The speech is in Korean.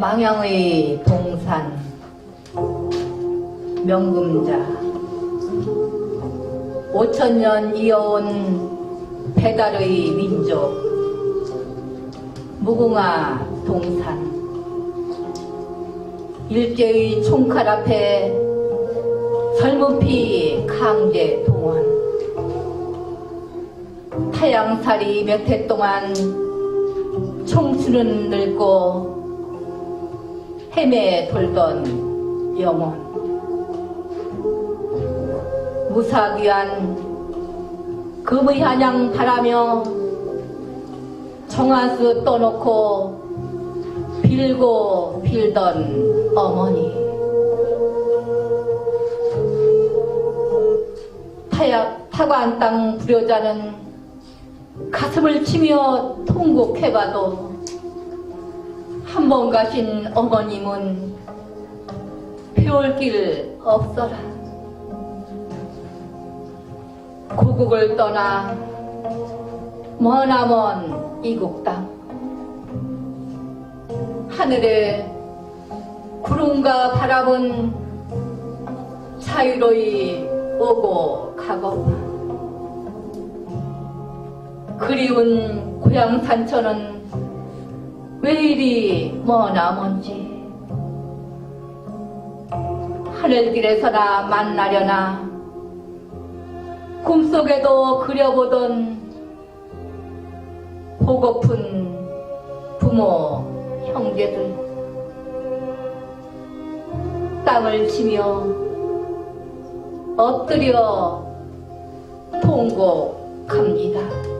망향의 동산 명금자. 오천년 이어온 배달의 민족 무궁화 동산. 일제의 총칼 앞에 젊은피 강제 동원. 타양살이 몇 해 동안 청춘은 늙고 헤매 돌던 영혼 무사귀한 금의 한양 바라며 정한수 떠놓고 빌고 빌던 어머니. 타약 타관 땅 불효자는 가슴을 치며 통곡해봐도 한 번 가신 어머님은 배울 길 없어라. 고국을 떠나 머나먼 이국 땅 하늘에 구름과 바람은 자유로이 오고 가고 그리운 고향 산천은 왜 이리 머나먼지? 하늘길에서나 만나려나? 꿈속에도 그려보던 보고픈 부모 형제들. 땅을 치며 엎드려 통곡합니다.